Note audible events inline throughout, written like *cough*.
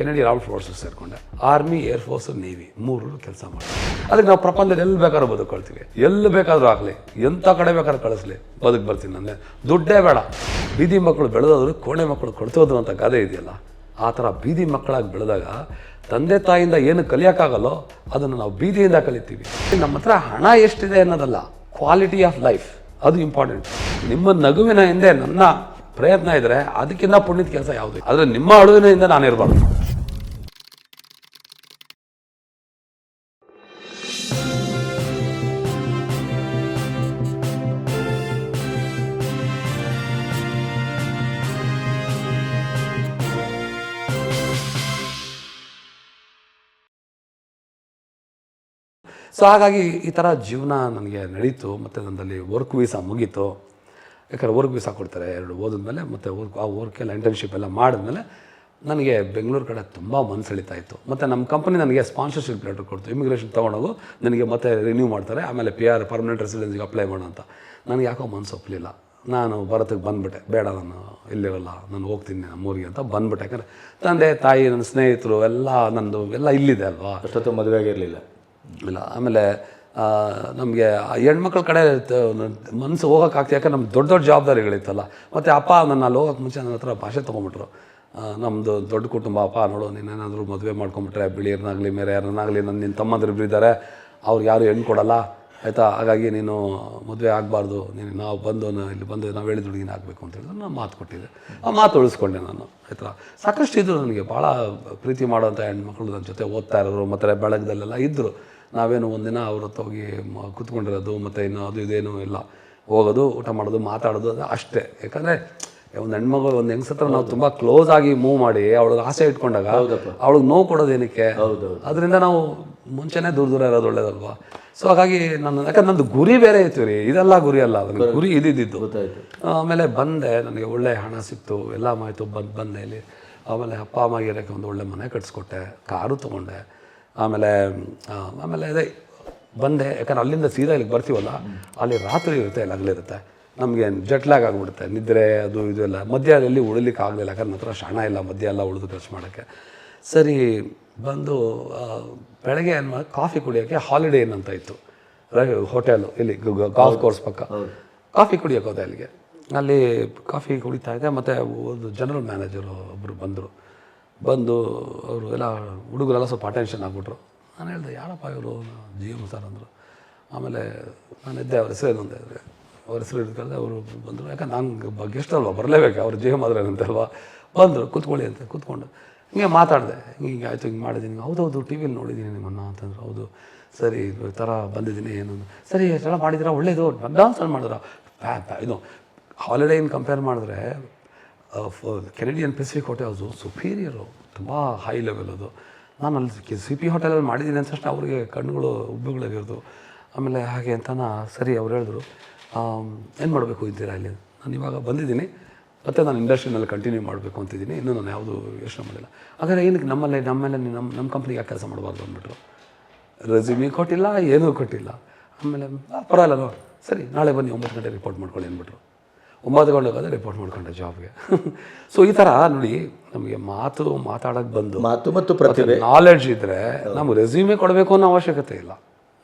Canadian royal forces ಸೇರಿಕೊಂಡೆ. Army air force navy ಮೂರು ಕೆಲಸ ಮಾಡಿ ಅದಕ್ಕೆ ನಾವು ಪ್ರಪಂಚದಲ್ಲಿ ಎಲ್ಲಿ ಬೇಕಾದ್ರೂ ಬದುಕೊಳ್ತೀವಿ. ಎಲ್ಲಿ ಬೇಕಾದ್ರೂ ಆಗಲಿ ಎಂಥ ಕಡೆ ಬೇಕಾದ್ರೂ ಕಳಿಸ್ಲಿ, ಬದುಕು ಬರ್ತೀನಿ ಅಂದರೆ ದುಡ್ಡೇ ಬೇಡ. ಬೀದಿ ಮಕ್ಕಳು ಬೆಳೆದಾದ್ರು ಕೋಣೆ ಮಕ್ಕಳು ಕೊಡ್ತೋದ್ರು ಅಂತ ಗಾದೆ ಇದೆಯಲ್ಲ? ಆ ಥರ ಬೀದಿ ಮಕ್ಕಳಾಗಿ ಬೆಳೆದಾಗ ತಂದೆ ತಾಯಿಯಿಂದ ಏನು ಕಲಿಯೋಕ್ಕಾಗಲ್ಲೋ ಅದನ್ನು ನಾವು ಬೀದಿಯಿಂದ ಕಲಿತೀವಿ. ನಮ್ಮ ಹತ್ರ ಹಣ ಎಷ್ಟಿದೆ ಅನ್ನೋದಲ್ಲ ಕ್ವಾಲಿಟಿ ಆಫ್ ಲೈಫ್ ಅದು ಇಂಪಾರ್ಟೆಂಟ್ ನಿಮ್ಮ ನಗುವಿನ ಹಿಂದೆ ನನ್ನ ಪ್ರಯತ್ನ ಇದ್ದರೆ ಅದಕ್ಕಿಂತ ಪುಣ್ಯದ ಕೆಲಸ ಯಾವುದು? ಆದರೆ ನಿಮ್ಮ ಅಳುವಿನಿಂದ ನಾನು ಇರಬಾರ್ದು ಸೊ ಹಾಗಾಗಿ ಈ ಥರ ಜೀವನ ನನಗೆ ನಡೀತು, ಮತ್ತು ನನ್ನಲ್ಲಿ ವರ್ಕ್ ವೀಸಾ ಮುಗೀತು. ಯಾಕಂದರೆ ವರ್ಕ್ ವೀಸಾ ಕೊಡ್ತಾರೆ ಎರಡು ಓದಿದ್ಮೇಲೆ, ಮತ್ತು ವರ್ಕ್ ಆ ವರ್ಕೆಲ್ಲ ಇಂಟರ್ನ್ಶಿಪ್ ಎಲ್ಲ ಮಾಡಿದ್ಮೇಲೆ ನನಗೆ ಬೆಂಗಳೂರು ಕಡೆ ತುಂಬ ಮನಸ್ಸು ಇತ್ತು. ಮತ್ತು ನಮ್ಮ ಕಂಪನಿ ನನಗೆ ಸ್ಪಾನ್ಸರ್ಶಿಪ್ ಲೆಟರ್ ಕೊಡ್ತು. ಇಮಿಗ್ರೇಷನ್ ತೊಗೊಂಡೋಗು, ನನಗೆ ಮತ್ತೆ ರಿನ್ಯೂ ಮಾಡ್ತಾರೆ, ಆಮೇಲೆ ಪಿ ಆರ್ ಪರ್ಮನೆಂಟ್ ರೆಸಿಡೆನ್ಸಿಗೆ ಅಪ್ಲೈ ಮಾಡೋ ಅಂತ. ನನಗೆ ಯಾಕೋ ಮನಸ್ಸು ಒಪ್ಪಲಿಲ್ಲ ನಾನು ಭಾರತಕ್ಕೆ ಬಂದುಬಿಟ್ಟೆ. ಬೇಡ, ನಾನು ಇಲ್ಲಿರಲ್ಲ ನಾನು ಹೋಗ್ತೀನಿ ನಮ್ಮೂರಿಗೆ ಅಂತ ಬಂದ್ಬಿಟ್ಟೆ. ಯಾಕಂದರೆ ತಂದೆ, ತಾಯಿ, ನನ್ನ ಸ್ನೇಹಿತರು, ಎಲ್ಲ ನಂದು, ಎಲ್ಲ ಇಲ್ಲಿದೆ ಅಲ್ವಾ? ಅಷ್ಟೊತ್ತು ಮದುವೆ ಆಗಿರಲಿಲ್ಲ ಇಲ್ಲ, ಆಮೇಲೆ ನಮಗೆ ಹೆಣ್ಮಕ್ಳ ಕಡೆ ಮನಸ್ಸು ಹೋಗೋಕ್ಕಾಗ್ತಿ ಯಾಕಂದ್ರೆ ನಮ್ಮ ದೊಡ್ಡ ದೊಡ್ಡ ಜವಾಬ್ದಾರಿಗಳಿತ್ತಲ್ಲ. ಮತ್ತು ಅಪ್ಪ ನನ್ನ ಅಲ್ಲಿ ಹೋಗೋಕೆ ಮುಂಚೆ ನನ್ನ ಹತ್ರ ಭಾಷೆ ತೊಗೊಂಬಿಟ್ರು. ನಮ್ಮದು ದೊಡ್ಡ ಕುಟುಂಬ, ಅಪ್ಪ, ನೋಡು, ನೀನೇನಾದರೂ ಮದುವೆ ಮಾಡ್ಕೊಂಬಿಟ್ರೆ ಬಿಳಿಯರ್ನಾಗಲಿ ಮೇರೆ ಯಾರನ್ನಾಗಲಿ ನನ್ನ ನಿನ್ನ ತಮ್ಮಂದಿರು ಇಬ್ರು ಇದ್ದಾರೆ ಅವ್ರು ಯಾರು ಹೆಣ್ಣು ಕೊಡಲ್ಲ. ಆಯಿತಾ? ಹಾಗಾಗಿ ನೀನು ಮದುವೆ ಆಗಬಾರ್ದು. ನೀನು ನಾವು ಬಂದು ಇಲ್ಲಿ ಬಂದು ನಾವು ಹೇಳಿದ ಹುಡುಗಿನ ಆಗಬೇಕು ಅಂತ ಹೇಳಿದ್ರು. ನಾನು ಮಾತು ಕೊಟ್ಟಿದ್ದೆ. ಆ ಮಾತು ಉಳಿಸ್ಕೊಂಡೆ ನಾನು ಆಯಿತಾ? ಸಾಕಷ್ಟು ಇದ್ದರು ನನಗೆ ಭಾಳ ಪ್ರೀತಿ ಮಾಡೋಂಥ ಹೆಣ್ಮಕ್ಳು ನನ್ನ ಜೊತೆ ಓದ್ತಾ ಇರೋರು ಮತ್ತು ಬೆಳಗ್ದಲ್ಲೆಲ್ಲ ಇದ್ದರು ನಾವೇನು ಒಂದಿನ ಅವ್ರ ಹೋಗಿ ಕೂತ್ಕೊಂಡಿರೋದು ಮತ್ತು ಇನ್ನು ಅದು ಇದೇನು ಇಲ್ಲ. ಹೋಗೋದು ಊಟ ಮಾಡೋದು ಮಾತಾಡೋದು ಅದು ಅಷ್ಟೇ. ಯಾಕಂದರೆ ಒಂದು ಹೆಣ್ಮಗಳು ಒಂದು ಹೆಂಗ್ಸ ಹತ್ರ ನಾವು ತುಂಬ ಕ್ಲೋಸ್ ಆಗಿ ಮೂವ್ ಮಾಡಿ ಅವಳಿಗೆ ಆಸೆ ಇಟ್ಕೊಂಡಾಗ ಅವಳಿಗೆ ನೋವು ಕೊಡೋದೇನಕ್ಕೆ? ಅದರಿಂದ ನಾವು ಮುಂಚೆನೇ ದೂರ ದೂರ ಇರೋದು ಒಳ್ಳೇದಲ್ವಾ? ಸೊ ಹಾಗಾಗಿ ನನ್ನ ಯಾಕಂದ್ರೆ ನಂದು ಗುರಿ ಬೇರೆ ಇತ್ತು ರೀ. ಇದೆಲ್ಲ ಗುರಿ ಅಲ್ಲ ಅದು ಗುರಿ ಇದ್ದಿದ್ದು. ಆಮೇಲೆ ಬಂದೆ ನನಗೆ ಒಳ್ಳೆ ಹಣ ಸಿಕ್ತು ಎಲ್ಲ ಮಾಯಿತು ಬಂದು ಬಂದೆ ಇಲ್ಲಿ ಆಮೇಲೆ ಅಪ್ಪ ಅಮ್ಮಗಿರೋಕ್ಕೆ ಒಂದು ಒಳ್ಳೆ ಮನೆ ಕಟ್ಸ್ಕೊಟ್ಟೆ ಕಾರು ತೊಗೊಂಡೆ. ಆಮೇಲೆ ಆಮೇಲೆ ಅದೇ ಬಂದೆ ಯಾಕಂದ್ರೆ ಅಲ್ಲಿಂದ ಸೀದಾ ಇಲ್ಲಿಗೆ ಬರ್ತೀವಲ್ಲ ಅಲ್ಲಿ ರಾತ್ರಿ ಇರುತ್ತೆ ಇಲ್ಲಿ ಹಗಲಿರುತ್ತೆ ನಮಗೆ ಜಟ್ಲಾಗ್ ಆಗಿಬಿಡುತ್ತೆ ನಿದ್ರೆ ಅದು ಇದು ಎಲ್ಲ. ಮಧ್ಯ ಎಲ್ಲಿ ಉಳಿಲಿಕ್ಕೆ ಆಗಲಿಲ್ಲ ಯಾಕಂದ್ರೆ ನನ್ನ ಹತ್ರ ಶಾಣ ಇಲ್ಲ ಮಧ್ಯ ಎಲ್ಲ ಉಳಿದು ಖರ್ಚು ಮಾಡೋಕ್ಕೆ. ಸರಿ ಬಂದು ಬೆಳಗ್ಗೆ ಏನು ಕಾಫಿ ಕುಡಿಯೋಕ್ಕೆ ಹಾಲಿಡೇ ಇನ್ ಅಂತ ಇತ್ತು. ಹೋಟೆಲು ಇಲ್ಲಿ ಗಾಲ್ಫ್ ಕೋರ್ಸ್ ಪಕ್ಕ. ಕಾಫಿ ಕುಡಿಯೋಕೆ ಹೋದೆ ಅಲ್ಲಿಗೆ. ಅಲ್ಲಿ ಕಾಫಿ ಕುಡಿತಾ ಇದ್ದೆ ಮತ್ತು ಒಂದು ಜನರಲ್ ಮ್ಯಾನೇಜರು ಒಬ್ಬರು ಬಂದರು. ಬಂದು ಅವರು ಎಲ್ಲ ಹುಡುಗರೆಲ್ಲ ಸ್ವಲ್ಪ ಅಟೆನ್ಷನ್ ಆಗ್ಬಿಟ್ರು. ನಾನು ಹೇಳಿದೆ ಯಾರಪ್ಪ ಇವರು? ಜಿ ಎಂ ಸರ್ ಅಂದರು. ಆಮೇಲೆ ನಾನು ಇದ್ದೆ ಅವ್ರ ಹೆಸರು ಏನು ಅಂದೆ ಅವ್ರ ಹೆಸರು ಹಿಡ್ಕೊಂಡೆ ಅವರು ಬಂದರು. ಯಾಕಂದ್ರೆ ನಾನು ಗೆಸ್ಟ್ ಅಲ್ವಾ ಬರಲೇಬೇಕು ಅವ್ರು ಜಿ ಎಂ ಆದ್ರೆ ಅಂತಲ್ವಾ ಬಂದರು ಕೂತ್ಕೊಳ್ಳಿ ಅಂತ ಕೂತ್ಕೊಂಡು. ಹಿಂಗೆ ಮಾತಾಡಿದೆ. ಹಿಂಗೆ ಆಯಿತು, ಹಿಂಗೆ ಮಾಡಿದ್ದೀನಿ ಹೌದೌದು ಟಿ ವಿಲಿ ನೋಡಿದ್ದೀನಿ ನಿಮ್ಮನ್ನು ಅಂತಂದ್ರೆ. ಹೌದು, ಸರಿ ಥರ ಬಂದಿದ್ದೀನಿ, ಏನು. ಸರಿ ಎಷ್ಟೆಲ್ಲ ಮಾಡಿದಿರ ಒಳ್ಳೇದು. ಡಾನ್ಸ್ ಮಾಡಿದ್ರ? ಇದು ಹಾಲಿಡೇ ಇನ್ ಕಂಪೇರ್ ಮಾಡಿದ್ರೆ ಕೆನಡಿಯನ್ ಪೆಸಿಫಿಕ್ ಹೋಟೆಲ್ ಅದು ಸುಪೀರಿಯರು ತುಂಬ ಹೈ ಲೆವೆಲ್ ಅದು. ನಾನು ಅಲ್ಲಿ ಸಿ ಪಿ ಹೋಟೆಲಲ್ಲಿ ಮಾಡಿದ್ದೀನಿ ತಕ್ಷಣ ಅವ್ರಿಗೆ ಕಣ್ಣುಗಳು ಉಬ್ಬುಗಳಾಗಿರೋದು ಆಮೇಲೆ ಹಾಗೆ ಅಂತ ಸರಿ ಅವ್ರು ಹೇಳಿದ್ರು ಏನು ಮಾಡಬೇಕು ಇದ್ದೀರಾ ಇಲ್ಲಿ? ನಾನು ಇವಾಗ ಬಂದಿದ್ದೀನಿ. ಮತ್ತು ನಾನು ಇಂಡಸ್ಟ್ರಿನಲ್ಲಿ ಕಂಟಿನ್ಯೂ ಮಾಡಬೇಕು ಅಂತಿದ್ದೀನಿ. ಇನ್ನೂ ನಾನು ಯಾವುದು ಯೋಚನೆ ಮಾಡಿಲ್ಲ. ಹಾಗಾದ್ರೆ ಏನಕ್ಕೆ ನಮ್ಮಲ್ಲೇ ನಮ್ಮಲ್ಲಿ ನಮ್ಮ ನಮ್ಮ ಕಂಪ್ನಿಗೆ ಯಾಕೆ ಕೆಲಸ ಮಾಡಬಾರ್ದು ಅಂದ್ಬಿಟ್ರು? ರೆಸ್ಯೂಮಿ ಕೊಟ್ಟಿಲ್ಲ ಏನೂ ಕೊಟ್ಟಿಲ್ಲ. ಆಮೇಲೆ ಪರವಾಗಿಲ್ಲ ಸರಿ ನಾಳೆ ಬನ್ನಿ ಒಂಬತ್ತು ಗಂಟೆ ರಿಪೋರ್ಟ್ ಮಾಡ್ಕೊಳ್ಳಿ ಅಂದ್ಬಿಟ್ರು. ಒಂಬತ್ತು ಗಂಟೆ ಹೋಗೋದೇ ರಿಪೋರ್ಟ್ ಮಾಡ್ಕೊಂಡೆ ಜಾಬ್ಗೆ ಸೊ *laughs* ಈ ಥರ ನೋಡಿ ನಮಗೆ ಮಾತು ಮಾತಾಡೋಕ್ಕೆ ಬಂದು ಮಾತು ಮತ್ತು ಪ್ರತಿಭೆ. ನಾಲೆಡ್ಜ್ ಇದ್ದರೆ ನಮ್ಗೆ ರೆಸ್ಯೂಮೇ ಕೊಡಬೇಕು ಅನ್ನೋ ಅವಶ್ಯಕತೆ ಇಲ್ಲ.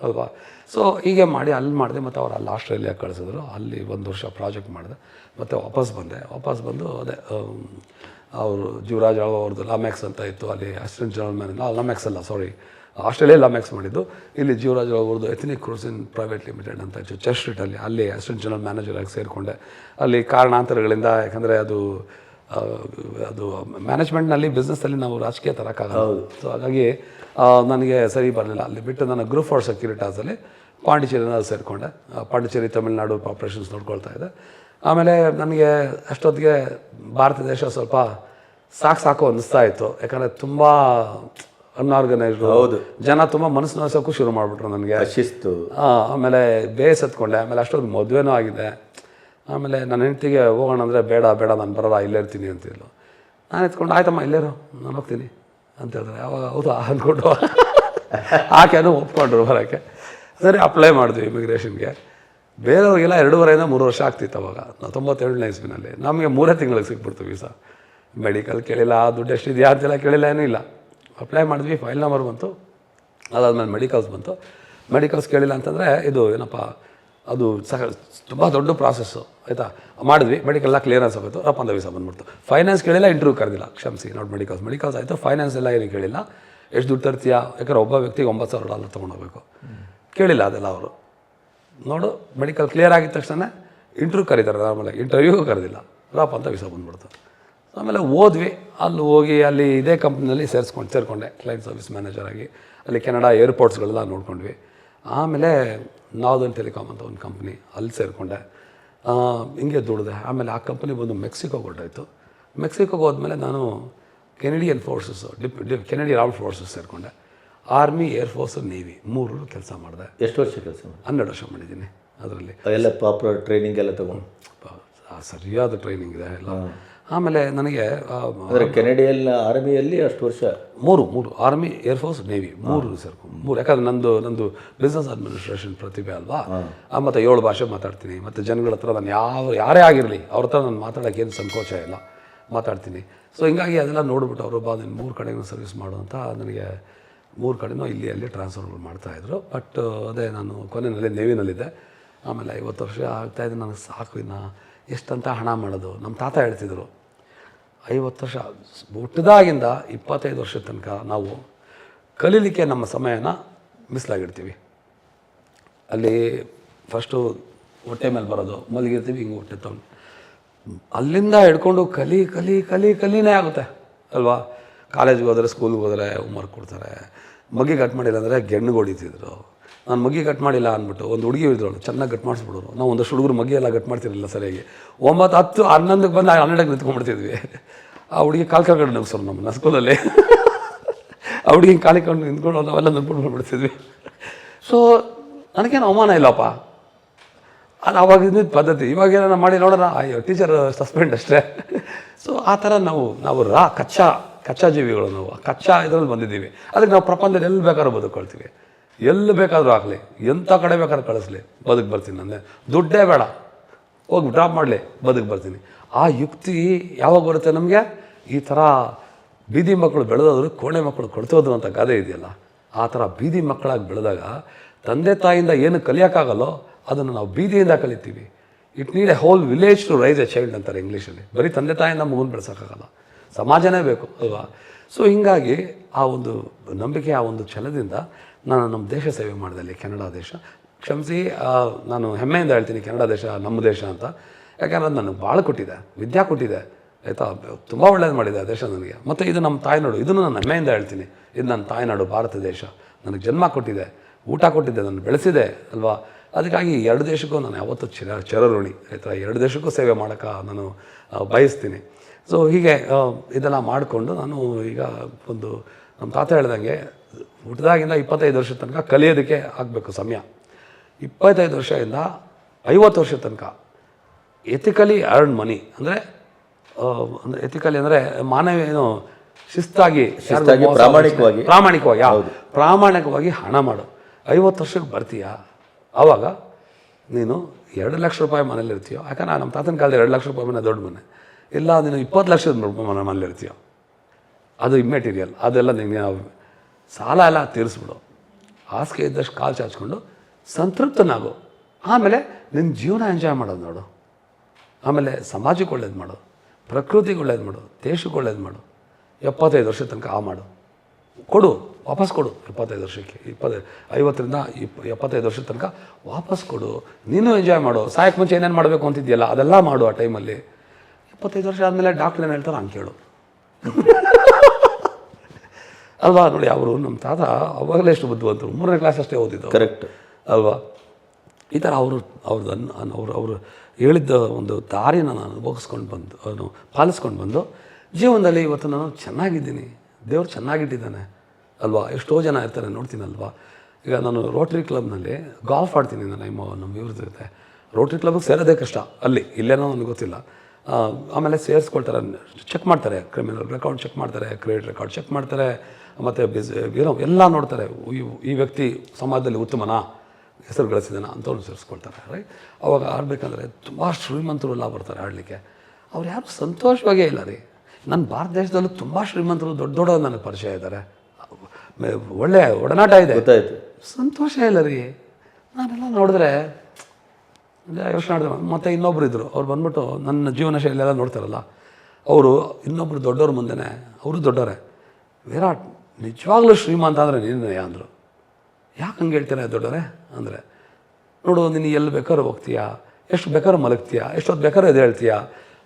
ಅಲ್ವಾ? ಸೊ ಹೀಗೆ ಮಾಡಿ ಅಲ್ಲಿ ಮಾಡಿದೆ ಮತ್ತು ಅವ್ರು ಅಲ್ಲಿ ಆಸ್ಟ್ರೇಲಿಯಾ ಕಳಿಸಿದ್ರು. ಅಲ್ಲಿ ಒಂದು ವರ್ಷ ಪ್ರಾಜೆಕ್ಟ್ ಮಾಡಿದೆ. ಮತ್ತು ವಾಪಸ್ ಬಂದೆ. ವಾಪಸ್ ಬಂದು ಅದೇ ಅವರು ಜೀವರಾಜ್ ರಾವ್ ಅವ್ರದ್ದು ಲಾಮ್ಯಾಕ್ಸ್ ಅಂತ ಇತ್ತು. ಅಲ್ಲಿ ಅಸಿಸ್ಟೆಂಟ್ ಜನರಲ್ ಮ್ಯಾನೇಜರ್ ಲಾಮ್ಯಾಕ್ಸ್ ಅಲ್ಲ ಸಾರಿ ಆಸ್ಟ್ರೇಲಿಯಾ ಲಾಮ್ಯಾಕ್ಸ್ ಮಾಡಿದ್ದು. ಇಲ್ಲಿ ಜೀವರಾಜ್ ರಾವ್ ಅವ್ರದ್ದು ಎಥನಿಕ್ ಕ್ರೂಸಿನ್ ಪ್ರೈವೇಟ್ ಲಿಮಿಟೆಡ್ ಅಂತ ಇತ್ತು. ಚೆಸ್ಟ್ ಸ್ಟ್ರೀಟಲ್ಲಿ ಅಲ್ಲಿ ಅಸಿಸ್ಟೆಂಟ್ ಜನರಲ್ ಮ್ಯಾನೇಜರ್ ಆಗಿ ಸೇರಿಕೊಂಡೆ. ಅಲ್ಲಿ ಕಾರಣಾಂತರಗಳಿಂದ, ಯಾಕಂದರೆ ಅದು ಅದು ಮ್ಯಾನೇಜ್ಮೆಂಟ್ನಲ್ಲಿ ಬಿಸ್ನೆಸ್ಸಲ್ಲಿ ನಾವು ರಾಜಕೀಯ ತರೋಕ್ಕಾಗಲ್ಲ ಸೊ ಹಾಗಾಗಿ ನನಗೆ ಸರಿ ಬರಲಿಲ್ಲ. ಅಲ್ಲಿ ಬಿಟ್ಟು ನಾನು ಗ್ರೂಪ್ ಫಾರ್ ಸೆಕ್ಯೂರಿಟಾಸಲ್ಲಿ ಪಾಂಡಿಚೇರಿನ ಸೇರಿಕೊಂಡೆ. ಪಾಂಡಿಚೇರಿ ತಮಿಳ್ನಾಡು ಆಪ್ರೇಷನ್ಸ್ ನೋಡ್ಕೊಳ್ತಾ ಇದ್ದೆ. ಆಮೇಲೆ ನನಗೆ ಅಷ್ಟೊತ್ತಿಗೆ ಭಾರತ ದೇಶ ಸ್ವಲ್ಪ ಸಾಕು ಸಾಕು ಅನ್ನಿಸ್ತಾ ಇತ್ತು. ಯಾಕಂದರೆ ತುಂಬ ಅನ್ಆರ್ಗನೈಸ್ಡ್ ಹೌದು. ಜನ ತುಂಬ ಮನಸ್ಸು ನೋಯಿಸೋಕ್ಕೂ ಶುರು ಮಾಡಿಬಿಟ್ರು ನನಗೆ. ಶಿಸ್ತು ಆಮೇಲೆ ಬೇಸತ್ಕೊಂಡೆ. ಆಮೇಲೆ ಅಷ್ಟೊಂದು ಮದುವೆನೂ ಆಗಿದೆ. ಆಮೇಲೆ ನನ್ನ ಹೆಂಡತಿಗೆ ಹೋಗೋಣ ಅಂದರೆ ಬೇಡ ಬೇಡ, ನಾನು ಬರಲ್ಲ, ಇಲ್ಲೇ ಇರ್ತೀನಿ ಅಂತಿದ್ಲು ನಾನು ಎತ್ಕೊಂಡು, ಆಯ್ತಮ್ಮ ಇಲ್ಲೇರು ನಾನು ಹೋಗ್ತೀನಿ ಅಂತ ಹೇಳಿದ್ರೆ ಯಾವಾಗ ಹೌದು? ಅಂದ್ಕೊಂಡು *laughs* ಆಕೆನೂ ಒಪ್ಕೊಂಡ್ರು ಬರೋಕ್ಕೆ. ಸರಿ ಅಪ್ಲೈ ಮಾಡಿದ್ವಿ ಇಮಿಗ್ರೇಷನ್ಗೆ ಬೇರೆಯವ್ರಿಗೆಲ್ಲ ಎರಡೂವರೆಯಿಂದ ಮೂರು ವರ್ಷ ಆಗ್ತಿತ್ತು ಅವಾಗ. ನಾವು ತೊಂಬತ್ತೇಳನೇ ಇಸ್ವಿನಲ್ಲಿ. ನಮಗೆ ಮೂರೇ ತಿಂಗಳಿಗೆ ಸಿಕ್ಬಿಡ್ತು ವೀಸಾ ಮೆಡಿಕಲ್ ಕೇಳಿಲ್ಲ, ದುಡ್ಡು ಎಷ್ಟಿದೆಯಾ ಅಂತೆಲ್ಲ ಕೇಳಿಲ್ಲ, ಏನೂ ಇಲ್ಲ. ಅಪ್ಲೈ ಮಾಡಿದ್ವಿ ಫೈಲ್ ನಂಬರ್ ಬಂತು. ಅದಾದ್ಮೇಲೆ ಮೆಡಿಕಲ್ಸ್ ಬಂತು. ಮೆಡಿಕಲ್ಸ್ ಕೇಳಿಲ್ಲ ಅಂತಂದರೆ, ಇದು ಏನಪ್ಪ ಅದು ಸಹ ತುಂಬ ದೊಡ್ಡ ಪ್ರಾಸೆಸ್ಸು ಆಯಿತಾ? ಮಾಡಿದ್ವಿ ಮೆಡಿಕಲ್ಲ ಕ್ಲಿಯರೆನ್ಸ್ ಆಗೋಯ್ತು ರಪ್ಪಂದ ವೀಸಾ ಬಂದ್ಬಿಡ್ತು. ಫೈನಾನ್ಸ್ ಕೇಳಿಲ್ಲ ಇಂಟರ್ವ್ಯೂ ಕರೆದಿಲ್ಲ. ಕ್ಷಮಿಸಿ ನಾಟ್ ಮೆಡಿಕಲ್ಸ್ ಮೆಡಿಕಲ್ಸ್ ಆಯಿತು ಫೈನಾನ್ಸ್ ಎಲ್ಲ ಏನು ಕೇಳಿಲ್ಲ. ಎಷ್ಟು ದುಡ್ಡು ತರ್ತೀಯಾ? ಯಾಕಂದ್ರೆ ಒಬ್ಬ ವ್ಯಕ್ತಿಗೆ ಒಂಬತ್ತು ಸಾವಿರ ಡಾಲರ್ ತೊಗೊಂಡೋಗ್ಬೇಕು. ಕೇಳಿಲ್ಲ ಅದೆಲ್ಲ ಅವರು. ನೋಡು ಮೆಡಿಕಲ್ ಕ್ಲಿಯರ್ ಆಗಿದ ತಕ್ಷಣ ಇಂಟರ್ವ್ಯೂ ಕರೀತಾರೆ, ನಾರ್ಮಲ್ ಇಂಟರ್ವ್ಯೂ ಕರೆದಿಲ್ಲ. ರಾಪ್ ಅಂತ ವೀಸಾ ಬಂದ್ಬಿಡ್ತು. ಆಮೇಲೆ ಹೋದ್ವಿ ಅಲ್ಲಿ ಹೋಗಿ, ಅಲ್ಲಿ ಇದೇ ಕಂಪ್ನಿಯಲ್ಲಿ ಸೇರಿಸ್ಕೊಂಡು, ಸೇರಿಕೊಂಡೆ. ಕ್ಲೈಂಟ್ ಸರ್ವಿಸ್ ಮ್ಯಾನೇಜರ್ ಆಗಿ. ಅಲ್ಲಿ ಕೆನಡಾ ಏರ್ಪೋರ್ಟ್ಸ್ಗಳೆಲ್ಲ ನೋಡ್ಕೊಂಡ್ವಿ. ಆಮೇಲೆ ನಾರ್ದನ್ ಟೆಲಿಕಾಮ್ ಅಂತ ಒಂದು ಕಂಪ್ನಿ ಅಲ್ಲಿ ಸೇರಿಕೊಂಡೆ. ಹಿಂಗೆ ದುಡಿದೆ. ಆಮೇಲೆ ಆ ಕಂಪ್ನಿ ಬಂದು ಮೆಕ್ಸಿಕೋಗೆ ಹೊರಟಾಯಿತು ಮೆಕ್ಸಿಕೋಗೆ ಹೋದ್ಮೇಲೆ ನಾನು ಕೆನಡಿಯನ್ ಫೋರ್ಸಸ್ ಡಿಪ್ ಡಿಪ್ ಕೆನಡಿಯನ್ ಆರ್ಮ್ ಫೋರ್ಸಸ್ ಸೇರಿಕೊಂಡೆ. ಆರ್ಮಿ ಏರ್ ಫೋರ್ಸ್ ನೇವಿ ಮೂರು ಕೆಲಸ ಮಾಡಿದೆ. ಎಷ್ಟು ವರ್ಷ ಕೆಲಸ ಹನ್ನೆರಡು ವರ್ಷ ಮಾಡಿದ್ದೀನಿ ಅದರಲ್ಲಿ. ಎಲ್ಲ ಪ್ರಾಪರ್ ಟ್ರೈನಿಂಗ್ ಎಲ್ಲ ತಗೊಂಡು? ಸರಿಯಾದ ಟ್ರೈನಿಂಗ್ ಇದೆ ಎಲ್ಲ. ಆಮೇಲೆ ನನಗೆ ಕೆನಡಿಯಲ್ಲಿ ಅಂದರೆ ಕೆನಡಿಯಲ್ ಆರ್ಮಿಯಲ್ಲಿ ಅಷ್ಟು ವರ್ಷ? ಮೂರು ಮೂರು. Army air force navy. ಮೂರು ಸರ್ ಮೂರು. ಯಾಕಂದ್ರೆ ನಂದು ನಂದು ಬಿಸ್ನೆಸ್ ಅಡ್ಮಿನಿಸ್ಟ್ರೇಷನ್ ಪ್ರತಿಭೆ ಅಲ್ವಾ? ಆ, ಮತ್ತೆ ಏಳು ಭಾಷೆ ಮಾತಾಡ್ತೀನಿ. ಮತ್ತು ಜನಗಳ ಹತ್ರ ನಾನು ಯಾವ ಯಾರೇ ಆಗಿರಲಿ ಅವ್ರ ಹತ್ರ ನಾನು ಮಾತಾಡೋಕ್ಕೆ ಏನು ಸಂಕೋಚ ಇಲ್ಲ. ಮಾತಾಡ್ತೀನಿ. ಸೊ ಹಿಂಗಾಗಿ ಅದೆಲ್ಲ ನೋಡಿಬಿಟ್ಟು ಅವರು ಬಾ ನೀನು ಮೂರು ಕಡೆಗೂ ಸರ್ವಿಸ್ ಮಾಡು ಅಂತ ನನಗೆ ಮೂರು ಕಡೆನೂ ಇಲ್ಲಿ ಅಲ್ಲಿ ಟ್ರಾನ್ಸ್ಫರ್ಗಳು ಮಾಡ್ತಾಯಿದ್ರು ಬಟ್ ಅದೇ ನಾನು ಕೊನೆಯಲ್ಲಿ ನೇವಿನಲ್ಲಿದ್ದೆ. ಆಮೇಲೆ ಐವತ್ತು ವರ್ಷ ಆಗ್ತಾಯಿದ್ದು ನನಗೆ ಸಾಕು ಇನ್ನು. ಎಷ್ಟಂತ ಹಣ ಮಾಡೋದು? ನಮ್ಮ ತಾತ ಹೇಳ್ತಿದ್ರು. ಐವತ್ತು ವರ್ಷ ಹುಟ್ಟಿದಾಗಿಂದ ಇಪ್ಪತ್ತೈದು ವರ್ಷದ ತನಕ ನಾವು ಕಲೀಲಿಕ್ಕೆ ನಮ್ಮ ಸಮಯನ ಮಿಸ್ಲಾಗಿಡ್ತೀವಿ. ಅಲ್ಲಿ ಫಸ್ಟು ಹೊಟ್ಟೆ ಮೇಲೆ ಬರೋದು, ಮಲಗಿರ್ತೀವಿ, ಹಿಂಗೆ ಹೊಟ್ಟೆ ತಗೊಂಡು ಅಲ್ಲಿಂದ ಹಿಡ್ಕೊಂಡು ಕಲಿ ಕಲಿ ಕಲಿ, ಕಲಿನೇ ಆಗುತ್ತೆ, ಅಲ್ವಾ? ಕಾಲೇಜ್ಗೆ ಹೋದರೆ ಸ್ಕೂಲ್ಗೆ ಹೋದರೆ ಹೋಮ್ವರ್ಕ್ ಕೊಡ್ತಾರೆ. ಮಗಿ ಕಟ್ ಮಾಡಿಲ್ಲ ಅಂದರೆ ಗೆಣ್ಣುಗೆ ಹೊಡಿತಿದ್ರು. ನಾನು ಮಗ್ಗಿ ಕಟ್ ಮಾಡಿಲ್ಲ ಅಂದ್ಬಿಟ್ಟು ಒಂದು ಹುಡುಗಿ ಇದ್ರು ಚೆನ್ನಾಗಿ ಕಟ್ ಮಾಡಿಸ್ಬಿಡೋರು. ನಾವು ಒಂದಷ್ಟು ಹುಡುಗರು ಮಗಿ ಎಲ್ಲ ಕಟ್ ಮಾಡ್ತಿರಲಿಲ್ಲ ಸರಿಯಾಗಿ. ಒಂಬತ್ತು ಹತ್ತು ಹನ್ನೊಂದಕ್ಕೆ ಬಂದು ಹನ್ನೆರಡಕ್ಕೆ ನಿಂತ್ಕೊಂಡ್ಬಿಡ್ತಿದ್ವಿ. ಆ ಹುಡುಗಿ ಕಾಲು ಕಳ್ಕೊಂಡು ನಗ್ಸೋರು ನಮ್ಮ ಸ್ಕೂಲಲ್ಲಿ. ಆ ಹುಡುಗಿ ಕಾಲಿಕೊಂಡು ನಿಂತ್ಕೊಂಡು ನಾವೆಲ್ಲ ನಿಂತ್ಕೊಂಡು ಬಂದ್ಬಿಡ್ತಿದ್ವಿ. ಸೊ ನನಗೇನು ಅವಮಾನ ಇಲ್ಲಪ್ಪ. ಅದು ಅವಾಗ ಇದ್ದಿದ್ದ ಪದ್ಧತಿ. ಇವಾಗ ಏನಾರ ಮಾಡಿ ನೋಡೋಣ. ಅಯ್ಯೋ ಟೀಚರ್ ಸಸ್ಪೆಂಡ್ ಅಷ್ಟೇ. ಸೊ ಆ ಥರ ನಾವು ನಾವು ರಾ ಕಚ್ಚಾ ಕಚ್ಚಾ ಜೀವಿಗಳು ನಾವು ಕಚ್ಚಾ ಇದರಲ್ಲಿ ಬಂದಿದ್ದೀವಿ. ಅದಕ್ಕೆ ನಾವು ಪ್ರಪಂಚದಲ್ಲಿ ಎಲ್ಲಿ ಬೇಕಾದ್ರೂ ಬದುಕೊಳ್ತೀವಿ ಎಲ್ಲಿ ಬೇಕಾದರೂ ಆಗಲಿ ಎಂಥ ಕಡೆ ಬೇಕಾದ್ರೂ ಕಳಿಸ್ಲಿ. ಬದುಕು ಬರ್ತೀನಿ ಅಂದರೆ ದುಡ್ಡೇ ಬೇಡ. ಹೋಗಿ ಡ್ರಾಪ್ ಮಾಡಲಿ. ಬದುಕು ಬರ್ತೀನಿ. ಆ ಯುಕ್ತಿ ಯಾವಾಗ ಬರುತ್ತೆ ನಮಗೆ? ಈ ಥರ ಬೀದಿ ಮಕ್ಕಳು ಬೆಳೆದವರು ಕೋಣೆ ಮಕ್ಕಳು ಕೊಡ್ತೋದ್ರು ಅಂತ ಗಾದೆ ಇದೆಯಲ್ಲ? ಆ ಥರ ಬೀದಿ ಮಕ್ಕಳಾಗಿ ಬೆಳೆದಾಗ ತಂದೆ ತಾಯಿಯಿಂದ ಏನು ಕಲಿಯೋಕ್ಕಾಗಲ್ಲೋ ಅದನ್ನು ನಾವು ಬೀದಿಯಿಂದ ಕಲಿತೀವಿ. It need a whole village to raise a child ಅಂತಾರೆ ಇಂಗ್ಲೀಷಲ್ಲಿ. ಬರೀ ತಂದೆ ತಾಯಿಯಿಂದ ಮಗುನ ಬೆಳೆಸೋಕ್ಕಾಗಲ್ಲ. ಸಮಾಜನೇ ಬೇಕು ಅಲ್ವಾ? ಸೊ ಹೀಗಾಗಿ ಆ ಒಂದು ನಂಬಿಕೆ, ಆ ಒಂದು ಛಲದಿಂದ ನಾನು ನಮ್ಮ ದೇಶ ಸೇವೆ ಮಾಡಿದೆ ಅಲ್ಲಿ ಕೆನಡಾ ದೇಶ. ಕ್ಷಮಿಸಿ ನಾನು ಹೆಮ್ಮೆಯಿಂದ ಹೇಳ್ತೀನಿ ಕೆನಡಾ ದೇಶ ನಮ್ಮ ದೇಶ ಅಂತ. ಯಾಕಂದ್ರೆ ಅದು ನನಗೆ ಭಾಳ ಕೊಟ್ಟಿದೆ, ವಿದ್ಯಾ ಕೊಟ್ಟಿದೆ, ಆಯಿತಾ? ತುಂಬ ಒಳ್ಳೇದು ಮಾಡಿದೆ ದೇಶ ನನಗೆ. ಮತ್ತು ಇದು ನಮ್ಮ ತಾಯ್ನಾಡು, ಇದನ್ನು ನಾನು ಹೆಮ್ಮೆಯಿಂದ ಹೇಳ್ತೀನಿ. ಇದು ನನ್ನ ತಾಯ್ನಾಡು ಭಾರತ ದೇಶ. ನನಗೆ ಜನ್ಮ ಕೊಟ್ಟಿದೆ, ಊಟ ಕೊಟ್ಟಿದೆ, ನಾನು ಬೆಳೆಸಿದೆ, ಅಲ್ವಾ? ಅದಕ್ಕಾಗಿ ಎರಡು ದೇಶಕ್ಕೂ ನಾನು ಯಾವತ್ತೂ ಚಿರ ಚಿರಋಣಿ, ಆಯಿತಾ? ಎರಡು ದೇಶಕ್ಕೂ ಸೇವೆ ಮಾಡೋಕ್ಕೆ ನಾನು ಬಯಸ್ತೀನಿ. ಸೊ ಹೀಗೆ ಇದೆಲ್ಲ ಮಾಡಿಕೊಂಡು ನಾನು ಈಗ ಒಂದು ನಮ್ಮ ತಾತ ಹೇಳ್ದಂಗೆ ಹುಟ್ಟಿದಾಗಿಂದ ಇಪ್ಪತ್ತೈದು ವರ್ಷದ ತನಕ ಕಲಿಯೋದಕ್ಕೆ ಆಗಬೇಕು ಸಮಯ. ಇಪ್ಪತ್ತೈದು ವರ್ಷದಿಂದ ಐವತ್ತು ವರ್ಷದ ತನಕ ಎಥಿಕಲಿ ಅರ್ನ್ ಮನಿ ಅಂದರೆ ಅಂದರೆ ಎಥಿಕಲಿ ಅಂದರೆ ಮಾನವ ಏನು ಶಿಸ್ತಾಗಿ ಪ್ರಾಮಾಣಿಕವಾಗಿ. ಪ್ರಾಮಾಣಿಕವಾಗಿ ಹೌದು. ಪ್ರಾಮಾಣಿಕವಾಗಿ ಹಣ ಮಾಡು. ಐವತ್ತು ವರ್ಷಕ್ಕೆ ಬರ್ತೀಯಾ? ಆವಾಗ ನೀನು ಎರಡು ಲಕ್ಷ ರೂಪಾಯಿ ಮನೇಲಿ ಇರ್ತೀಯೋ ಯಾಕಂದ್ರೆ ನಮ್ಮ ತಾತನ ಕಾಲದಲ್ಲಿ ಎರಡು ಲಕ್ಷ ರೂಪಾಯಿ ಮನೆ ದೊಡ್ಡ ಮನೆ. ಇಲ್ಲ ನೀನು ಇಪ್ಪತ್ತು ಲಕ್ಷದ ಮನೆ ಮನೇಲಿ ಇರ್ತೀಯೋ. ಅದು ಇಮ್ಮೆಟೀರಿಯಲ್ ಅದೆಲ್ಲ ನಿಮಗೆ ಸಾಲ ಎಲ್ಲ ತೀರಿಸ್ಬಿಡು. ಹಾಸಿಗೆ ಇದ್ದಷ್ಟು ಕಾಲು ಚಾಚ್ಕೊಂಡು ಸಂತೃಪ್ತನಾಗು. ಆಮೇಲೆ ನಿನ್ನ ಜೀವನ ಎಂಜಾಯ್ ಮಾಡೋದು ನೋಡು. ಆಮೇಲೆ ಸಮಾಜಕ್ಕೆ ಒಳ್ಳೇದು ಮಾಡು. ಪ್ರಕೃತಿಗೆ ಒಳ್ಳೇದು ಮಾಡು. ದೇಶಕ್ಕೆ ಒಳ್ಳೇದು ಮಾಡು. ಎಪ್ಪತ್ತೈದು ವರ್ಷದ ತನಕ ಆ ಮಾಡು. ಕೊಡು, ವಾಪಸ್ ಕೊಡು ಎಪ್ಪತ್ತೈದು ವರ್ಷಕ್ಕೆ. ಇಪ್ಪತ್ತೈದು, ಐವತ್ತರಿಂದ ಇಪ್ಪ, ಎಪ್ಪತ್ತೈದು ವರ್ಷದ ತನಕ ವಾಪಸ್ ಕೊಡು. ನೀನು ಎಂಜಾಯ್ ಮಾಡು. ಸಾಯಕ್ಕೆ ಮುಂಚೆ ಏನೇನು ಮಾಡಬೇಕು ಅಂತಿದ್ಯಲ್ಲ ಅದೆಲ್ಲ ಮಾಡು ಆ ಟೈಮಲ್ಲಿ ಇಪ್ಪತ್ತೈದು ವರ್ಷ ಆದಮೇಲೆ ಡಾಕ್ಟ್ರ್ ಏನು ಹೇಳ್ತಾರೆ ಹಂಗೆ ಕೇಳು. ಅಲ್ವಾ ನೋಡಿ ಅವರು ನಮ್ಮ ತಾತ ಅವಾಗಲೇ ಎಷ್ಟು ಬುದ್ಧಿವಂತರು. ಮೂರನೇ ಕ್ಲಾಸ್ ಅಷ್ಟೇ ಓದಿದ್ದು ಕರೆಕ್ಟ್ ಅಲ್ವಾ? ಈ ಥರ ಅವರು ಅವ್ರದ್ದು ಅನ್ ಅನ್- ಅವರು ಅವರು ಹೇಳಿದ್ದ ಒಂದು ದಾರಿನ ನಾನು ಅನುಭವಿಸ್ಕೊಂಡು ಬಂದು ಅವನು ಪಾಲಿಸ್ಕೊಂಡು ಬಂದು ಜೀವನದಲ್ಲಿ ಇವತ್ತು ನಾನು ಚೆನ್ನಾಗಿದ್ದೀನಿ. ದೇವ್ರು ಚೆನ್ನಾಗಿಟ್ಟಿದ್ದಾನೆ. ಅಲ್ವಾ? ಎಷ್ಟೋ ಜನ ಇರ್ತಾರೆ ನೋಡ್ತೀನಲ್ವಾ? ಈಗ ನಾನು ರೋಟ್ರಿ ಕ್ಲಬ್ನಲ್ಲಿ ಗಾಲ್ಫ್ ಆಡ್ತೀನಿ ನಾನು ನಿಮ್ಮ ನಮ್ಮ ಇವ್ರ ಜೊತೆ ರೋಟ್ರಿ ಕ್ಲಬ್ಗೆ ಸೇರೋದೇ ಕಷ್ಟ. ಅಲ್ಲಿ ಇಲ್ಲೇನೋ ನನಗೆ ಗೊತ್ತಿಲ್ಲ. ಆಮೇಲೆ ಸೇರಿಸ್ಕೊಳ್ತಾರೆ ಚೆಕ್ ಮಾಡ್ತಾರೆ ಕ್ರಿಮಿನಲ್ ರೆಕಾರ್ಡ್ ಚೆಕ್ ಮಾಡ್ತಾರೆ ಕ್ರೆಡಿಟ್ ರೆಕಾರ್ಡ್ ಚೆಕ್ ಮಾಡ್ತಾರೆ ಮತ್ತು ಬಿಸ್ ಏನೋ ಎಲ್ಲ ನೋಡ್ತಾರೆ. ಈ- ಈ ವ್ಯಕ್ತಿ ಸಮಾಜದಲ್ಲಿ ಉತ್ತಮನಾ? ಹೆಸರು ಗಳಿಸಿದಾನ ಅಂತವ್ರು ಸೇರಿಸ್ಕೊಳ್ತಾರೆ ರೈಟ್ ಅವಾಗ ಆಡಬೇಕಂದ್ರೆ ತುಂಬ ಶ್ರೀಮಂತರು ಎಲ್ಲ ಬರ್ತಾರೆ ಆಡಲಿಕ್ಕೆ ಅವ್ರು ಯಾರು ಸಂತೋಷವಾಗೇ ಇಲ್ಲ ರೀ. ನನ್ನ ಭಾರತ ದೇಶದಲ್ಲೂ ತುಂಬ ಶ್ರೀಮಂತರು ದೊಡ್ಡ ದೊಡ್ಡ ನನಗೆ ಪರಿಚಯ ಇದ್ದಾರೆ. ಒಳ್ಳೆಯ ಒಳ್ಳೆ ಒಡನಾಟ ಇದೆ. ಸಂತೋಷ ಇಲ್ಲ ರೀ. ನಾನೆಲ್ಲ ನೋಡಿದ್ರೆ ಯೋಚನೆ ಮಾಡಿದೆ ಮತ್ತು ಇನ್ನೊಬ್ರು ಇದ್ದರು ಅವ್ರು ಬಂದ್ಬಿಟ್ಟು ನನ್ನ ಜೀವನ ಶೈಲಿ ಎಲ್ಲ ನೋಡ್ತಾರಲ್ಲ, ಅವರು ಇನ್ನೊಬ್ರು ದೊಡ್ಡವ್ರ ಮುಂದೆನೇ, ಅವರು ದೊಡ್ಡವರೇ. ವಿರಾಟ್, ನಿಜವಾಗ್ಲೂ ಶ್ರೀಮಂತ ಅಂದರೆ ನೀನೇ ಅಂದರು. ಯಾಕೆ ಹಂಗೆ ಹೇಳ್ತೀರ ದೊಡ್ಡವರೇ ಅಂದರೆ, ನೋಡು, ನೀನು ಎಲ್ಲಿ ಬೇಕಾದ್ರೂ ಹೋಗ್ತೀಯಾ? ಎಷ್ಟು ಬೇಕಾದ್ರೂ ಮಲಗ್ತೀಯಾ? ಎಷ್ಟೊತ್ತು ಬೇಕಾದ್ರೂ ಎದು ಹೇಳ್ತೀಯಾ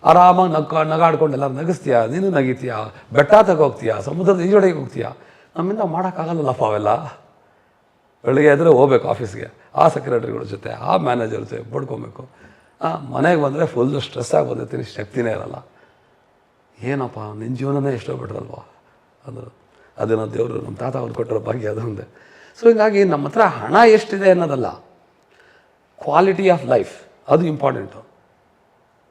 ಆರಾಮಾಗಿ ನಗ ನಗಾಡ್ಕೊಂಡು ಎಲ್ಲರೂ ನಗಿಸ್ತೀಯಾ? ನೀನು ನಗೀತೀಯಾ? ಬೆಟ್ಟ ತಗೋಗ್ತೀಯಾ? ಸಮುದ್ರದ ಈಜೊಡೆಗೆ ಹೋಗ್ತೀಯಾ? ನಮ್ಮಿಂದ ಮಾಡೋಕ್ಕಾಗಲ್ಲಪ್ಪ ಅವೆಲ್ಲ. ಬೆಳಿಗ್ಗೆ ಎದ್ರೆ ಹೋಗ್ಬೇಕು ಆಫೀಸ್ಗೆ. ಆ ಸೆಕ್ರೆಟರಿಗಳ ಜೊತೆ, ಆ ಮ್ಯಾನೇಜರ್ ಜೊತೆ ಬಡ್ಕೊಬೇಕು ಮನೆಗೆ ಬಂದರೆ ಫುಲ್ಲು ಸ್ಟ್ರೆಸ್ ಆಗಿ ಶಕ್ತಿನೇ ಇರಲ್ಲ. ಏನಪ್ಪ ನಿನ್ನ ಜೀವನನೇ ಎಷ್ಟೋ ಬಿಟ್ರಲ್ವಾ? ಅಂದರು. ಅದನ್ನು ದೇವರು ನಮ್ಮ ತಾತ ಅವ್ರು ಕೊಟ್ಟಿರೋ ಭಾಗ್ಯ ಅದು ಒಂದೇ ಸೊ ಹೀಗಾಗಿ ನಮ್ಮ ಹತ್ರ ಹಣ ಎಷ್ಟಿದೆ ಅನ್ನೋದಲ್ಲ. ಕ್ವಾಲಿಟಿ ಆಫ್ ಲೈಫ್ ಅದು ಇಂಪಾರ್ಟೆಂಟು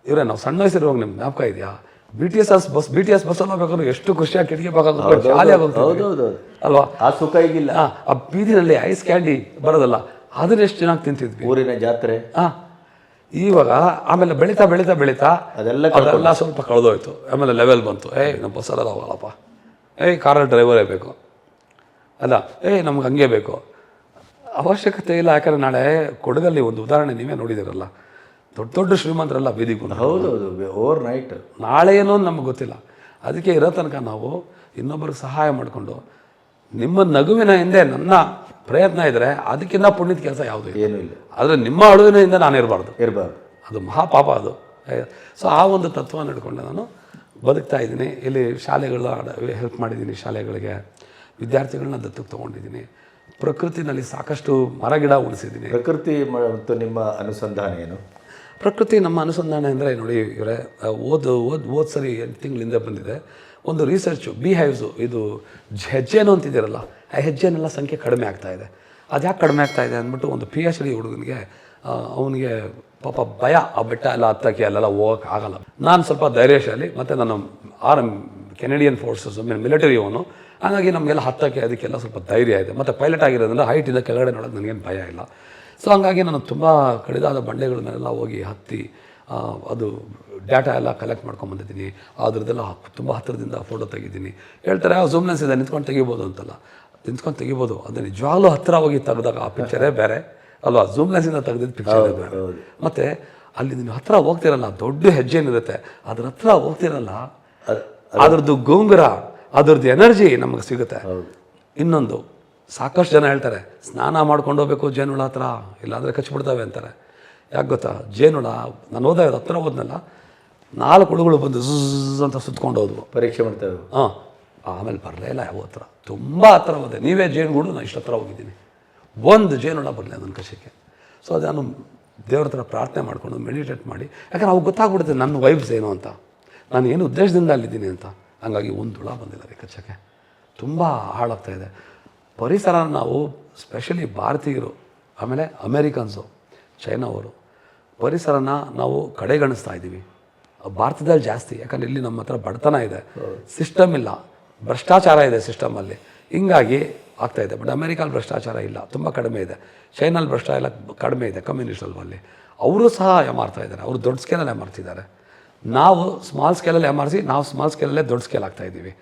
ಇವರೇ, ನಾವು ಸಣ್ಣ ವಯಸ್ಸಿರುವಾಗ ನಿಮ್ಗೆ ಜ್ಞಾಪಕ ಇದೆಯಾ? B T S bus B T S ಬಸ್ಸಲ್ಲಿ ಬೇಕಾದ್ರೆ ಎಷ್ಟು ಖುಷಿಯಾಗಿ ಕಿಟಕಿ ಬೇಕಾಗುತ್ತೆ ಖಾಲಿ ಆಗುತ್ತೆ ಹೌದೌದು ಅಲ್ವಾ? ಆ ಸುಖ ಈಗಿಲ್ಲ ಆ, ಆ ಬೀದಿನಲ್ಲಿ ಐಸ್ ಕ್ಯಾಂಡಿ ಬರೋದಲ್ಲ ಅದನ್ನ ಎಷ್ಟು ಚೆನ್ನಾಗಿ ತಿಂತಿದ್ವಿ? ಊರಿನ ಜಾತ್ರೆ. ಹಾ ಇವಾಗ ಆಮೇಲೆ ಬೆಳೀತಾ ಬೆಳೀತಾ ಬೆಳೀತಾ ಅದೆಲ್ಲ ಅದೆಲ್ಲ ಸ್ವಲ್ಪ ಕಳೆದೋಯ್ತು. ಆಮೇಲೆ ಲೆವೆಲ್ ಬಂತು. ಏಯ್ ನಮ್ಮ ಬಸ್ಸಲ್ಲ ಹೋಗಲ್ಲಪ್ಪ. ಏಯ್ ಕಾರಲ್ಲಿ ಡ್ರೈವರೇ ಬೇಕು? ಅಲ್ಲ ಏಯ್ ನಮ್ಗೆ ಹಂಗೆ ಬೇಕು. ಅವಶ್ಯಕತೆ ಇಲ್ಲ ಯಾಕಂದ್ರೆ ನಾಳೆ ಕೊಡಗಲ್ಲಿ ಒಂದು ಉದಾಹರಣೆ ನೀವೇ ನೋಡಿದಿರಲ್ಲ. ದೊಡ್ಡ ದೊಡ್ಡ ಶ್ರೀಮಂತರೆಲ್ಲ ಬೀದಿಗೆ ಹೌದು ಹೌದೌದು ಓವರ್ ನೈಟ್ ನಾಳೆ ಏನೋ ನಮಗೆ ಗೊತ್ತಿಲ್ಲ. ಅದಕ್ಕೆ ಇರೋ ತನಕ ನಾವು ಇನ್ನೊಬ್ಬರಿಗೆ ಸಹಾಯ ಮಾಡಿಕೊಂಡು ನಿಮ್ಮ ನಗುವಿನ ಹಿಂದೆ ನನ್ನ ಪ್ರಯತ್ನ ಇದ್ದರೆ ಅದಕ್ಕಿಂತ ಪುಣ್ಯದ ಕೆಲಸ ಯಾವುದು ಇಲ್ಲ. ಏನೂ ಇಲ್ಲ. ಆದರೆ ನಿಮ್ಮ ಅಳುವಿನಿಂದ ನಾನು ಇರಬಾರ್ದು. ಇರಬಾರ್ದು. ಅದು ಮಹಾಪಾಪ ಅದು. ಸೊ ಆ ಒಂದು ತತ್ವ ಹಿಡ್ಕೊಂಡು ನಾನು. ಬದುಕ್ತಾ ಇದ್ದೀನಿ. ಇಲ್ಲಿ ಶಾಲೆಗಳ ಹೆಲ್ಪ್ ಮಾಡಿದ್ದೀನಿ ಶಾಲೆಗಳಿಗೆ. ವಿದ್ಯಾರ್ಥಿಗಳನ್ನ ದತ್ತಕ್ಕೆ ತೊಗೊಂಡಿದ್ದೀನಿ. ಪ್ರಕೃತಿನಲ್ಲಿ ಸಾಕಷ್ಟು ಮರಗಿಡ ಉಳಿಸಿದ್ದೀನಿ ಪ್ರಕೃತಿ ಮತ್ತು ನಿಮ್ಮ ಅನುಸಂಧಾನ ಏನು? ಪ್ರಕೃತಿ ನಮ್ಮ ಅನುಸಂಧಾನ ಅಂದರೆ ನೋಡಿ ಇವರೇ ಓದು, ಓದ್ ಓದ್ ಸರಿ ಎಂಟು ತಿಂಗಳಿಂದ ಬಂದಿದೆ. ಒಂದು ರಿಸರ್ಚು ಬಿ ಹೈವ್ಸು ಇದು ಹೆಜ್ಜೆನು ಅಂತಿದ್ದೀರಲ್ಲ ಆ ಹೆಜ್ಜೆನೆಲ್ಲ ಸಂಖ್ಯೆ ಕಡಿಮೆ ಆಗ್ತಾ ಇದೆ. ಅದು ಯಾಕೆ ಕಡಿಮೆ ಆಗ್ತಾ ಇದೆ ಅಂದ್ಬಿಟ್ಟು ಒಂದು ಪಿ ಎಚ್ ಡಿ ಹುಡುಗನಿಗೆ ಅವನಿಗೆ ಪಾಪ ಭಯ, ಆ ಬೆಟ್ಟ ಎಲ್ಲ ಹತ್ತಕ್ಕೆ ಅಲ್ಲೆಲ್ಲ ಹೋಗೋಕೆ ಆಗಲ್ಲ. ನಾನು ಸ್ವಲ್ಪ ಧೈರ್ಯಶಾಲಿ, ಮತ್ತು ನಾನು ಆರ್ ಕೆನಡಿಯನ್ ಫೋರ್ಸಸ್ ಮಿಲಿಟರಿ ಅವನು. ಹಾಗಾಗಿ ನಮಗೆಲ್ಲ ಹತ್ತಕ್ಕೆ ಅದಕ್ಕೆಲ್ಲ ಸ್ವಲ್ಪ ಧೈರ್ಯ ಇದೆ. ಮತ್ತು ಪೈಲಟ್ ಆಗಿರೋದ್ರಿಂದ ಹೈಟಿಂದ ಕೆಳಗಡೆ ನೋಡೋಕೆ ನನಗೇನು ಭಯ ಇಲ್ಲ. ಸೊ ಹಂಗಾಗಿ ನಾನು ತುಂಬ ಕಡಿದಾದ ಬಂಡೆಗಳನ್ನೆಲ್ಲ ಹೋಗಿ ಹತ್ತಿ ಅದು ಡೇಟಾ ಎಲ್ಲ ಕಲೆಕ್ಟ್ ಮಾಡ್ಕೊಂಬಂದಿದ್ದೀನಿ ಅದ್ರದ್ದೆಲ್ಲ ತುಂಬ ಹತ್ತಿರದಿಂದ ಫೋಟೋ ತೆಗಿದ್ದೀನಿ ಹೇಳ್ತಾರೆ ಝೂಮ್ ಲೆನ್ಸ್ ಇದೆ ನಿಂತ್ಕೊಂಡು ತೆಗಿಬೋದು ಅಂತಲ್ಲ. ನಿಂತ್ಕೊಂಡು ತೆಗಿಬೋದು ಅದು ನಿಜವಾಗ್ಲೂ ಹತ್ತಿರ ಹೋಗಿ ತೆಗೆದಾಗ ಆ ಪಿಕ್ಚರೇ ಬೇರೆ. ಅಲ್ವಾ? ಝೂಮ್ ಲೆನ್ಸಿಂದ ತೆಗೆದಿದ್ದ ಪಿಕ್ಚರೇ ಬೇರೆ. ಮತ್ತು ಅಲ್ಲಿ ನೀವು ಹತ್ತಿರ ಹೋಗ್ತಿರಲ್ಲ ದೊಡ್ಡ ಹೆಜ್ಜೆ ಏನಿರುತ್ತೆ ಅದ್ರ ಹತ್ರ ಹೋಗ್ತಿರಲ್ಲ ಅದರದ್ದು ಗೋಂಗುರ ಅದರದ್ದು ಎನರ್ಜಿ ನಮಗೆ ಸಿಗುತ್ತೆ. ಇನ್ನೊಂದು ಸಾಕಷ್ಟು ಜನ ಹೇಳ್ತಾರೆ ಸ್ನಾನ ಮಾಡ್ಕೊಂಡು ಹೋಗ್ಬೇಕು ಜೇನುಳ ಹತ್ರ ಇಲ್ಲಾಂದರೆ ಕಚ್ಚಿಬಿಡ್ತವೆ ಅಂತಾರೆ. ಯಾಕೆ ಗೊತ್ತಾ? ಜೇನುಳ ನಾನು ಹೋದ ಹತ್ರ ಹೋದ್ನಲ್ಲ ನಾಲ್ಕು ಹುಳುಗಳು ಬಂದು ಝುಝ್ ಅಂತ ಸುತ್ಕೊಂಡು ಹೋದ್ವು. ಪರೀಕ್ಷೆ ಮಾಡ್ತೇವೆ ಹಾಂ. ಆಮೇಲೆ ಬರಲೇ ಇಲ್ಲ ಯಾವ ಹತ್ರ. ತುಂಬ ಹತ್ರ ಹೋದೆ. ನೀವೇ ಜೇನುಗೂಡು ನಾನು ಇಷ್ಟು ಹತ್ರ ಹೋಗಿದ್ದೀನಿ. ಒಂದು ಜೇನುಳ ಬರಲಿಲ್ಲ ನನ್ನ ಕಷಕ್ಕೆ ಸೊ ಅದು ನಾನು ದೇವ್ರ ಹತ್ರ ಪ್ರಾರ್ಥನೆ ಮಾಡಿಕೊಂಡು ಮೆಡಿಟೇಟ್ ಮಾಡಿ ಯಾಕಂದ್ರೆ ಅವಾಗ ಗೊತ್ತಾಗ್ಬಿಡುತ್ತೆ ನನ್ನ ವೈಫ್ಸ್ ಏನು ಅಂತ. ನಾನು ಏನು ಉದ್ದೇಶದಿಂದ ಅಲ್ಲಿದ್ದೀನಿ ಅಂತ. ಹಂಗಾಗಿ ಒಂದು ಹುಳ ಬಂದಿಲ್ಲ ರೀ ಕಚ್ಚಕ್ಕೆ ತುಂಬ ಹಾಳಾಗ್ತಾ ಇದೆ. ಪರಿಸರ ನಾವು ಸ್ಪೆಷಲಿ ಭಾರತೀಯರು, ಆಮೇಲೆ ಅಮೇರಿಕನ್ಸು ಚೈನಾವರು ಪರಿಸರನ ನಾವು ಕಡೆಗಣಿಸ್ತಾ ಇದ್ದೀವಿ. ಭಾರತದಲ್ಲಿ ಜಾಸ್ತಿ, ಯಾಕಂದ್ರೆ ಇಲ್ಲಿ ನಮ್ಮ ಹತ್ರ ಬಡತನ ಇದೆ. ಸಿಸ್ಟಮ್ ಇಲ್ಲ. ಭ್ರಷ್ಟಾಚಾರ ಇದೆ ಸಿಸ್ಟಮಲ್ಲಿ ಹಿಂಗಾಗಿ ಆಗ್ತಾ ಇದೆ. ಬಟ್ ಅಮೇರಿಕಲ್ಲಿ ಭ್ರಷ್ಟಾಚಾರ ಇಲ್ಲ. ತುಂಬ ಕಡಿಮೆ ಇದೆ. ಚೈನಲ್ಲಿ ಭ್ರಷ್ಟಾಚಾರ ಕಡಿಮೆ ಇದೆ ಕಮ್ಯುನಿಸ್ಟ್ ಅಲ್ಲಿ. ಅವರು ಸಹ ಏಮಾರ್ತಾ ಇದ್ದಾರೆ. ಅವರು ದೊಡ್ಡ ಸ್ಕೇಲಲ್ಲಿ ಮಾರ್ತಿದ್ದಾರೆ. ನಾವು ಸ್ಮಾಲ್ ಸ್ಕೇಲಲ್ಲಿ ಏಮಾರಿಸಿ ನಾವು ಸ್ಮಾಲ್ ಸ್ಕೇಲಲ್ಲೇ ದೊಡ್ಡ ಸ್ಕೇಲ್ ಆಗ್ತಾ ಇದ್ದೀವಿ.